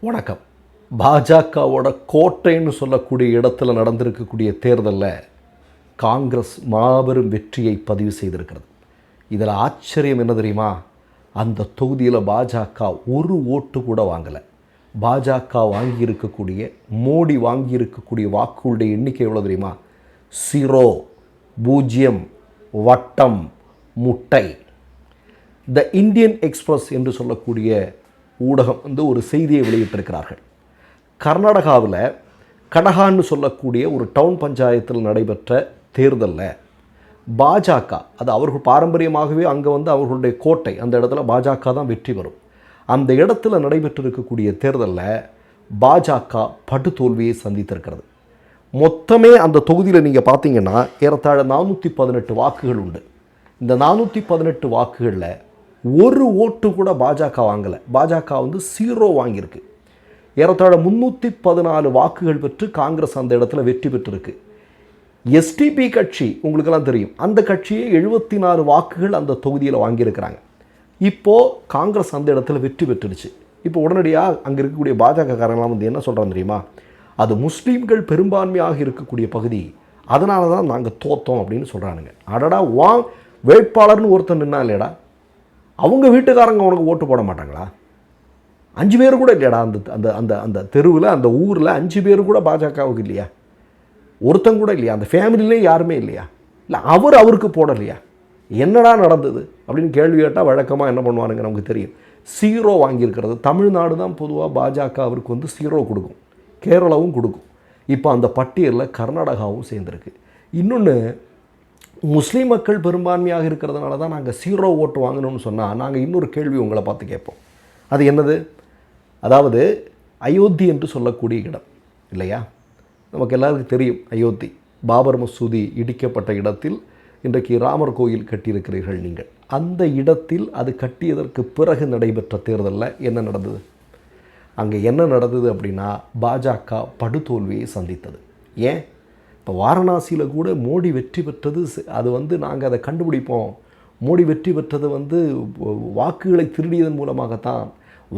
வணக்கம். பாஜகவோட கோட்டைன்னு சொல்லக்கூடிய இடத்துல நடந்திருக்கக்கூடிய தேர்தலில் காங்கிரஸ் மாபெரும் வெற்றியை பதிவு செய்திருக்கிறது. இதில் ஆச்சரியம் என்ன தெரியுமா? அந்த தொகுதியில் பாஜக ஒரு ஓட்டு கூட வாங்கலை. பாஜக வாங்கியிருக்கக்கூடிய மோடி வாங்கியிருக்கக்கூடிய வாக்குகளுடைய எண்ணிக்கை எவ்வளோ தெரியுமா? சிரோ பூஜ்ஜியம் வட்டம் முட்டை. த இந்தியன் எக்ஸ்பிரஸ் என்று சொல்லக்கூடிய ஊடகம் வந்து ஒரு செய்தியை வெளியிட்டிருக்கிறார்கள். கர்நாடகாவில் கடகான்னு சொல்லக்கூடிய ஒரு டவுன் பஞ்சாயத்தில் நடைபெற்ற தேர்தலில் பாஜக அது அவர்கள் பாரம்பரியமாகவே அங்கே வந்து அவர்களுடைய கோட்டை அந்த இடத்துல பாஜக தான் வெற்றி பெறும். அந்த இடத்துல நடைபெற்றிருக்கக்கூடிய தேர்தலில் பாஜக படுதோல்வியை சந்தித்திருக்கிறது. மொத்தமே அந்த தொகுதியில் நீங்கள் பார்த்தீங்கன்னா ஏறத்தாழ நானூற்றி பதினெட்டு வாக்குகள் உண்டு. இந்த நானூற்றி பதினெட்டு வாக்குகளில் ஒரு ஓட்டு கூட பாஜக வாங்கலை. பாஜக வந்து சீரோ வாங்கியிருக்கு. ஏறத்தாழ முந்நூற்றி பதினாலு வாக்குகள் பெற்று காங்கிரஸ் அந்த இடத்துல வெற்றி பெற்றிருக்கு. எஸ்டிபி கட்சி உங்களுக்கெல்லாம் தெரியும் அந்த கட்சியே எழுபத்தி நாலு வாக்குகள் அந்த தொகுதியில் வாங்கியிருக்கிறாங்க. இப்போது காங்கிரஸ் அந்த இடத்துல வெற்றி பெற்றுடுச்சு. இப்போ உடனடியாக அங்கே இருக்கக்கூடிய பாஜகக்காரங்களாம் வந்து என்ன சொல்கிறாங்க தெரியுமா? அது முஸ்லீம்கள் பெரும்பான்மையாக இருக்கக்கூடிய பகுதி. அதனால தான் நாங்கள் தோத்தோம் அப்படின்னு சொல்கிறானுங்க அடடா வா வேட்பாளர்னு ஒருத்தன் நின்னா இல்லையடா. அவங்க வீட்டுக்காரங்க உனக்கு ஓட்டு போட மாட்டாங்களா? அஞ்சு பேர் கூட இல்லையாடா அந்த அந்த அந்த அந்த தெருவில் அந்த ஊரில் அஞ்சு பேர் கூட பாஜகவுக்கு இல்லையா? ஒருத்தன் கூட இல்லையா? அந்த ஃபேமிலியிலே யாருமே இல்லையா? இல்லை அவர் அவருக்கு போடலையா? என்னடா நடந்தது? அப்படின்னு கேள்வி கேட்டால் வழக்கமாக என்ன பண்ணுவானுங்க நமக்கு தெரியும். சீரோ வாங்கியிருக்கிறது. தமிழ்நாடு தான் பொதுவாக பாஜக அவருக்கு வந்து சீரோ கொடுக்கும். கேரளாவும் கொடுக்கும். இப்போ அந்த பட்டியலில் கர்நாடகாவும் சேர்ந்துருக்கு. இன்னொன்று முஸ்லீம் மக்கள் பெரும்பான்மையாக இருக்கிறதுனால தான் நாங்கள் சீரோ ஓட்டு வாங்கணும்னு சொன்னால் நாங்கள் இன்னொரு கேள்வி உங்களை பார்த்து கேட்போம். அது என்னது? அதாவது அயோத்தி என்று சொல்லக்கூடிய இடம் இல்லையா? நமக்கு எல்லாருக்கும் தெரியும் அயோத்தி. பாபர் மசூதி இடிக்கப்பட்ட இடத்தில் இன்றைக்கு ராமர் கோயில் கட்டியிருக்கிறீர்கள் நீங்கள். அந்த இடத்தில் அது கட்டியதற்கு பிறகு நடைபெற்ற தேர்தலில் என்ன நடந்தது? அங்கே என்ன நடந்தது அப்படின்னா பாஜக படுதோல்வியை சந்தித்தது. ஏன்? இப்போ வாரணாசியில் கூட மோடி வெற்றி பெற்றது அது வந்து நாங்கள் அதை கண்டுபிடிப்போம். மோடி வெற்றி பெற்றது வந்து வாக்குகளை திருடியதன் மூலமாகத்தான்.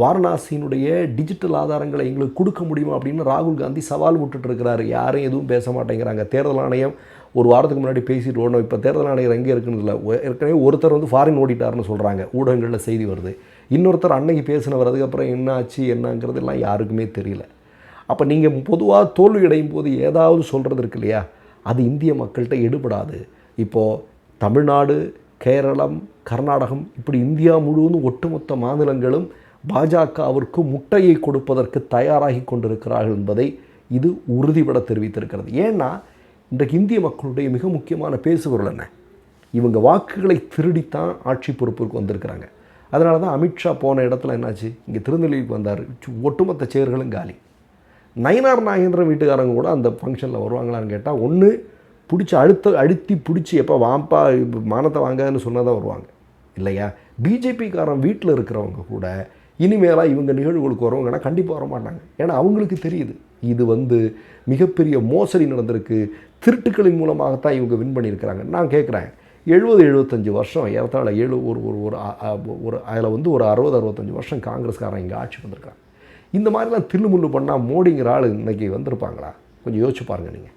வாரணாசியினுடைய டிஜிட்டல் ஆதாரங்களை எங்களுக்கு கொடுக்க முடியுமா அப்படின்னு ராகுல் காந்தி சவால் விட்டுட்டு இருக்கிறாரு யாரும் எதுவும் பேச மாட்டேங்கிறாங்க. தேர்தல் ஆணையம் ஒரு வாரத்துக்கு முன்னாடி பேசிட்டு ஓடணும். இப்போ தேர்தல் ஆணையர் எங்கே இருக்குன்னு இல்லை ஏற்கனவே ஒருத்தர் வந்து ஃபாரின் ஓடிட்டாருன்னு சொல்கிறாங்க ஊடகங்களில் செய்தி வருது. இன்னொருத்தர் அன்னைக்கு பேசினவர் அதுக்கப்புறம் என்ன ஆச்சு என்னங்கிறது எல்லாம் யாருக்குமே தெரியல. அப்போ நீங்கள் பொதுவாக தோல்வி அடையும் போது ஏதாவது சொல்கிறது இருக்கு இல்லையா? அது இந்திய மக்கள்கிட்ட எடுபடாது. இப்போது தமிழ்நாடு கேரளம் கர்நாடகம் இப்படி இந்தியா முழுவதும் ஒட்டுமொத்த மாநிலங்களும் பாஜகவிற்கு முட்டையை கொடுப்பதற்கு தயாராகி கொண்டிருக்கிறார்கள் என்பதை இது உறுதிபட தெரிவித்திருக்கிறது. ஏன்னா இன்றைக்கு இந்திய மக்களுடைய மிக முக்கியமான பேசுபொருள் என்ன? இவங்க வாக்குகளை திருடித்தான் ஆட்சி பொறுப்பிற்கு வந்திருக்கிறாங்க. அதனால தான் அமித்ஷா போன இடத்துல என்னாச்சு? இங்கே திருநெல்வேலிக்கு வந்தார். சு- ஒட்டுமொத்த சேர்களும் காலி. நயனார் நாகேந்திரன் வீட்டுக்காரங்க கூட அந்த ஃபங்க்ஷனில் வருவாங்களான்னு கேட்டால் ஒன்று பிடிச்சி அழுத்த அழுத்தி பிடிச்சி எப்போ வாப்பா மானத்தை வாங்கன்னு தான் வருவாங்க. இல்லையா? பிஜேபிக்காரன் வீட்டில் இருக்கிறவங்க கூட இனிமேலாக இவங்க நிகழ்வுகளுக்கு வரவங்கன்னா கண்டிப்பாக வர மாட்டாங்க ஏன்னா அவங்களுக்கு தெரியுது. இது வந்து மிகப்பெரிய மோசடி நடந்திருக்கு. திருட்டுக்களின் மூலமாகத்தான் இவங்க வின் பண்ணியிருக்கிறாங்க. நான் கேட்குறேன் எழுபது எழுபத்தஞ்சு வருஷம் ஏறத்தாழ ஏழு ஒரு ஒரு ஒரு ஒரு அதில் வந்து ஒரு அறுபது அறுபத்தஞ்சு வருஷம் காங்கிரஸ்காரன் இங்கே ஆட்சி வந்திருக்காங்க இந்த மாதிரிலாம் தில்லுமுள்ளு பண்ணால் மோடிங்கிற ஆள் இன்றைக்கி வந்திருப்பாங்களா? கொஞ்சம் யோசிச்சு பாருங்கள் நீங்கள்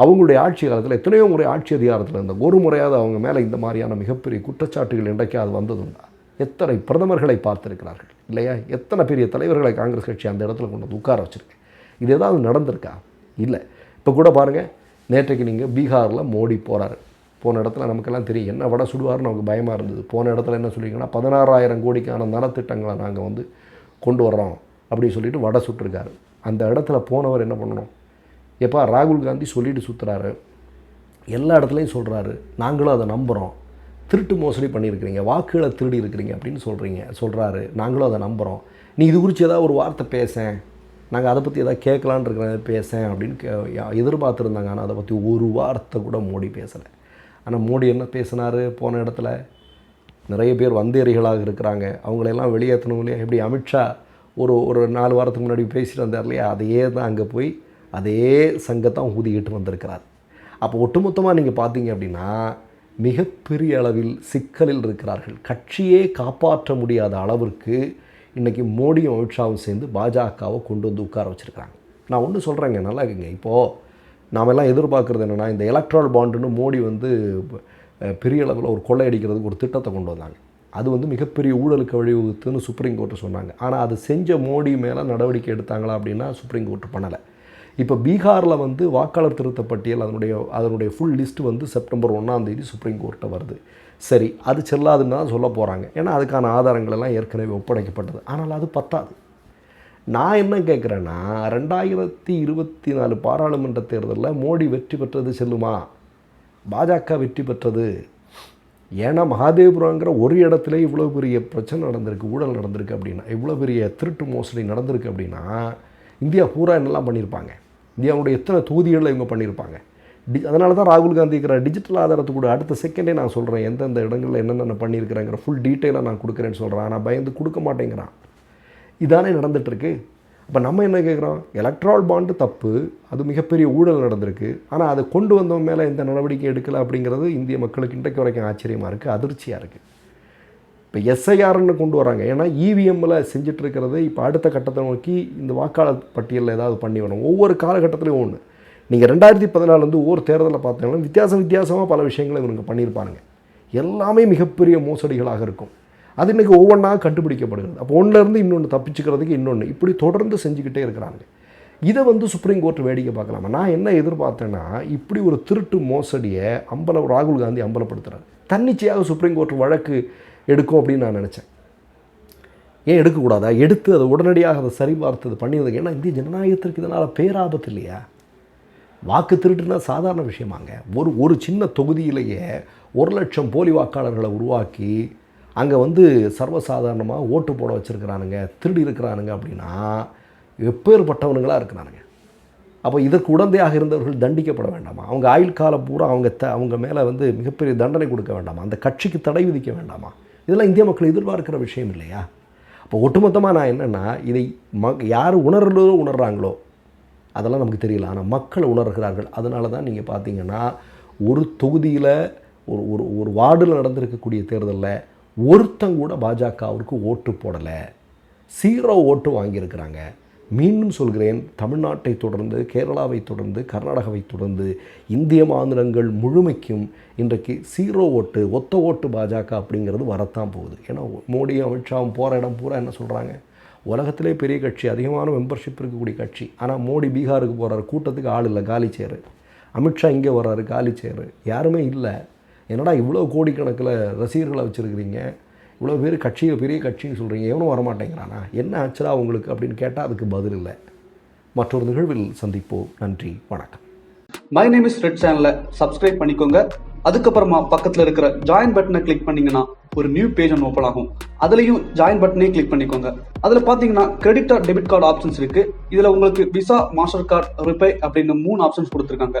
அவங்களுடைய ஆட்சி காலத்தில் எத்தனையோ முறை ஆட்சி அதிகாரத்தில் இருந்த ஒரு முறையாவது அவங்க மேலே இந்த மாதிரியான மிகப்பெரிய குற்றச்சாட்டுகள் இன்றைக்காவது வந்ததுண்டா? எத்தனை பிரதமர்களை பார்த்துருக்கிறார்கள் இல்லையா? எத்தனை பெரிய தலைவர்களை காங்கிரஸ் கட்சி அந்த இடத்துல கொண்டு வந்து உட்கார வச்சுருக்கு? இது ஏதாவது நடந்திருக்கா? இல்லை. இப்போ கூட பாருங்கள் நேற்றைக்கு நீங்கள் பீகாரில் மோடி போகிறாரு போன இடத்துல நமக்கெல்லாம் தெரியும் என்ன வட சுடுவார்னு நமக்கு பயமாக இருந்தது. போன இடத்துல என்ன சொல்லிங்கன்னா பதினாறாயிரம் கோடிக்கான நலத்திட்டங்களை நாங்கள் வந்து கொண்டு வர்றோம் அப்படின்னு சொல்லிட்டு வடை சுட்டிருக்காரு. அந்த இடத்துல போனவர் என்ன பண்ணணும்? எப்பா ராகுல் காந்தி சொல்லிட்டு சுற்றுறாரு எல்லா இடத்துலையும் சொல்கிறாரு நாங்களும் அதை நம்புகிறோம் திருட்டு மோசடி பண்ணியிருக்கிறீங்க. வாக்குகளை திருடி இருக்கிறீங்க அப்படின்னு சொல்கிறீங்க சொல்கிறாரு நாங்களும் அதை நம்புகிறோம் நீ இது குறித்து ஏதாவது ஒரு வார்த்தை பேசேன். நாங்கள் அதை பற்றி எதாவது கேட்கலான்னு பேசேன் அப்படின்னு கே யா- எதிர்பார்த்துருந்தாங்க. ஆனால் அதை பற்றி ஒரு வார்த்தை கூட மோடி பேசலை. ஆனால் மோடி என்ன பேசினார் போன இடத்துல? நிறைய பேர் வந்தேரிகளாக இருக்கிறாங்க. அவங்களெல்லாம் வெளியேற்றணும் இல்லையா? எப்படி அமித்ஷா ஒரு ஒரு நாலு வாரத்துக்கு முன்னாடி பேசிட்டு வந்தார் இல்லையா? அதையே தான் அங்கே போய் அதே சங்கத்தான் ஊதிக்கிட்டு வந்திருக்கிறார். அப்போ ஒட்டுமொத்தமாக நீங்கள் பார்த்தீங்க அப்படின்னா மிகப்பெரிய அளவில் சிக்கலில் இருக்கிறார்கள். கட்சியே காப்பாற்ற முடியாத அளவிற்கு இன்றைக்கி மோடியும் அமித்ஷாவும் சேர்ந்து பாஜகவை கொண்டு வந்து உட்கார வச்சுருக்காங்க நான் ஒன்று சொல்கிறேங்க நல்லா இருக்குங்க. இப்போது நாம் எல்லாம் எதிர்பார்க்குறது என்னென்னா இந்த எலக்ட்ரால் பாண்டுன்னு மோடி வந்து பெரிய அளவில் ஒரு கொள்ளையடிக்கிறதுக்கு ஒரு திட்டத்தை கொண்டு வந்தாங்க. அது வந்து மிகப்பெரிய ஊழலுக்கு வழிவகுத்துன்னு சுப்ரீம் கோர்ட்டு சொன்னாங்க. ஆனால் அது செஞ்ச மோடி மேலே நடவடிக்கை எடுத்தாங்களா அப்படின்னா சுப்ரீம் கோர்ட்டு பண்ணலை. இப்போ பீகாரில் வந்து வாக்காளர் திருத்த பட்டியல் அதனுடைய அதனுடைய ஃபுல் லிஸ்ட் வந்து செப்டம்பர் ஒன்றாந்தேதி சுப்ரீம் கோர்ட்டை வருது. சரி அது செல்லாதுன்னு தான் சொல்ல போகிறாங்க ஏன்னா அதுக்கான ஆதாரங்கள் எல்லாம் ஏற்கனவே ஒப்படைக்கப்பட்டது. ஆனால் அது பத்தாது. நான் என்ன கேட்குறேன்னா ரெண்டாயிரத்தி இருபத்தி நாலு பாராளுமன்ற தேர்தலில் மோடி வெற்றி பெற்றது செல்லுமா? பாஜக வெற்றி பெற்றது. ஏன்னா மகாதேவபுரங்கிற ஒரு இடத்துல இவ்வளோ பெரிய பிரச்சனை நடந்திருக்கு ஊழல் நடந்திருக்கு அப்படின்னா இவ்வளோ பெரிய திருட்டு மோசடி நடந்திருக்கு அப்படின்னா இந்தியா பூரா என்னெல்லாம் பண்ணியிருப்பாங்க? இந்தியாவுடைய எத்தனை தொகுதிகளில் இவங்க பண்ணியிருப்பாங்க? டி அதனால தான் ராகுல் காந்தி இருக்கிற டிஜிட்டல் ஆதாரத்து கூட அடுத்த செகண்டே நான் சொல்கிறேன் எந்தெந்த இடங்களில் என்னென்ன பண்ணியிருக்கிறாங்கிற ஃபுல் டீட்டெயிலாக நான் கொடுக்குறேன்னு சொல்கிறேன் ஆனால் பயந்து கொடுக்க மாட்டேங்கிறான். இதானே நடந்துகிட்ருக்கு அப்போ நம்ம என்ன கேட்குறோம் எலக்ட்ரால் பாண்டு தப்பு. அது மிகப்பெரிய ஊழல் நடந்திருக்கு. ஆனால் அதை கொண்டு வந்தவன் மேலே எந்த நடவடிக்கை எடுக்கலை அப்படிங்கிறது இந்திய மக்களுக்கு இன்றைக்கு வரைக்கும் ஆச்சரியமாக இருக்குது அதிர்ச்சியாக இருக்குது இப்போ எஸ்ஐஆர்னு கொண்டு வராங்க. ஏன்னா இவிஎம்மில் செஞ்சுட்டு இருக்கிறது இப்போ அடுத்த கட்டத்தை நோக்கி இந்த வாக்காளர் பட்டியலில் ஏதாவது பண்ணி வரணும். ஒவ்வொரு காலகட்டத்திலையும் ஒன்று நீங்கள் ரெண்டாயிரத்தி பதினாலுந்து ஒவ்வொரு தேர்தலில் பார்த்தீங்கன்னா வித்தியாசம் வித்தியாசமாக பல விஷயங்களை இவங்க பண்ணியிருப்பாருங்க எல்லாமே மிகப்பெரிய மோசடிகளாக இருக்கும். அது இன்றைக்கி ஒவ்வொன்றா கண்டுபிடிக்கப்படுகிறது. அப்போ ஒன்றுலேருந்து இன்னொன்று தப்பிச்சுக்கிறதுக்கு இன்னொன்று இப்படி தொடர்ந்து செஞ்சுக்கிட்டே இருக்கிறாங்க. இதை வந்து சுப்ரீம் கோர்ட் வேடிக்கை பார்க்கலாமா? நான் என்ன எதிர்பார்த்தேன்னா இப்படி ஒரு திருட்டு மோசடியை அம்பல ராகுல் காந்தி அம்பலப்படுத்துகிறார் தன்னிச்சையாக சுப்ரீம் கோர்ட் வழக்கு எடுக்கும் அப்படின்னு நான் நினச்சேன். ஏன் எடுக்கக்கூடாதா? எடுத்து அதை உடனடியாக அதை சரிபார்த்து அதை பண்ணியது ஏன்னா இந்திய ஜனநாயகத்திற்கு இதனால் பேராபத்து இல்லையா? வாக்கு திருட்டுனா சாதாரண விஷயமாங்க. ஒரு ஒரு சின்ன தொகுதியிலேயே ஒரு லட்சம் போலி வாக்காளர்களை உருவாக்கி அங்கே வந்து சர்வசாதாரணமாக ஓட்டு போட வச்சுருக்கிறானுங்க திருடி இருக்கிறானுங்க அப்படின்னா எப்பேற்பட்டவனுங்களாக இருக்கிறானுங்க. அப்போ இதற்கு உடந்தையாக இருந்தவர்கள் தண்டிக்கப்பட வேண்டாமா? அவங்க ஆயுள் காலம் பூரா அவங்க த அவங்க மேலே வந்து மிகப்பெரிய தண்டனை கொடுக்க வேண்டாமா? அந்த கட்சிக்கு தடை விதிக்க வேண்டாமா? இதெல்லாம் இந்திய மக்கள் எதிர்பார்க்கிற விஷயம் இல்லையா? அப்போ ஒட்டுமொத்தமாக நான் என்னென்னா இதை ம யார் உணர்றதோ உணர்கிறாங்களோ அதெல்லாம் நமக்கு தெரியல. ஆனால் மக்கள் உணர்கிறார்கள். அதனால தான் நீங்கள் பார்த்தீங்கன்னா ஒரு தொகுதியில் ஒரு ஒரு ஒரு வார்டில் நடந்திருக்கக்கூடிய தேர்தலில் ஒருத்தங்க கூட பாஜகவிற்கு ஓட்டு போடலை. சீரோ ஓட்டு வாங்கியிருக்கிறாங்க. மீண்டும் சொல்கிறேன் தமிழ்நாட்டை தொடர்ந்து கேரளாவை தொடர்ந்து கர்நாடகாவை தொடர்ந்து இந்திய மாநிலங்கள் முழுமைக்கும் இன்றைக்கு சீரோ ஓட்டு ஒத்த ஓட்டு பாஜக அப்படிங்கிறது வரத்தான் போகுது. ஏன்னா மோடியும் அமித்ஷாவும் போகிற இடம் பூரா என்ன சொல்கிறாங்க உலகத்திலே பெரிய கட்சி அதிகமான மெம்பர்ஷிப் இருக்கக்கூடிய கட்சி. ஆனால் மோடி பீகாருக்கு போகிறாரு கூட்டத்துக்கு ஆள் இல்லை காலி சேரு அமித்ஷா இங்கே வர்றாரு காலி சேரு யாருமே இல்லை. என்னடா இவ்வளோ கோடிக்கணக்கில் ரசிகர்களை வச்சுருக்கிறீங்க? இவ்வளோ பேர் கட்சியை பெரிய கட்சின்னு சொல்கிறீங்க எவனும் வரமாட்டேங்கிறானா? என்ன ஆச்சுடா உங்களுக்கு அப்படின்னு கேட்டால் அதுக்கு பதில் இல்லை. மற்றொரு நிகழ்வில் சந்திப்போம். நன்றி வணக்கம். மை நேம் இஸ் ரெட் சேனலை சப்ஸ்கிரைப் பண்ணிக்கோங்க. அதுக்கப்புறமா பக்கத்தில் இருக்கிற ஜாயின் பட்டனை கிளிக் பண்ணீங்கன்னா ஒரு நியூ பேஜ் ஒன்று ஓப்பன் ஆகும். அதுலேயும் ஜாயின் பட்டனே கிளிக் பண்ணிக்கோங்க. அதில் பார்த்தீங்கன்னா credit card debit card options இருக்குது இதில் உங்களுக்கு விசா மாஸ்டர் கார்டு ரிப்பே அப்படின்னு மூணு ஆப்ஷன்ஸ் கொடுத்துருக்காங்க.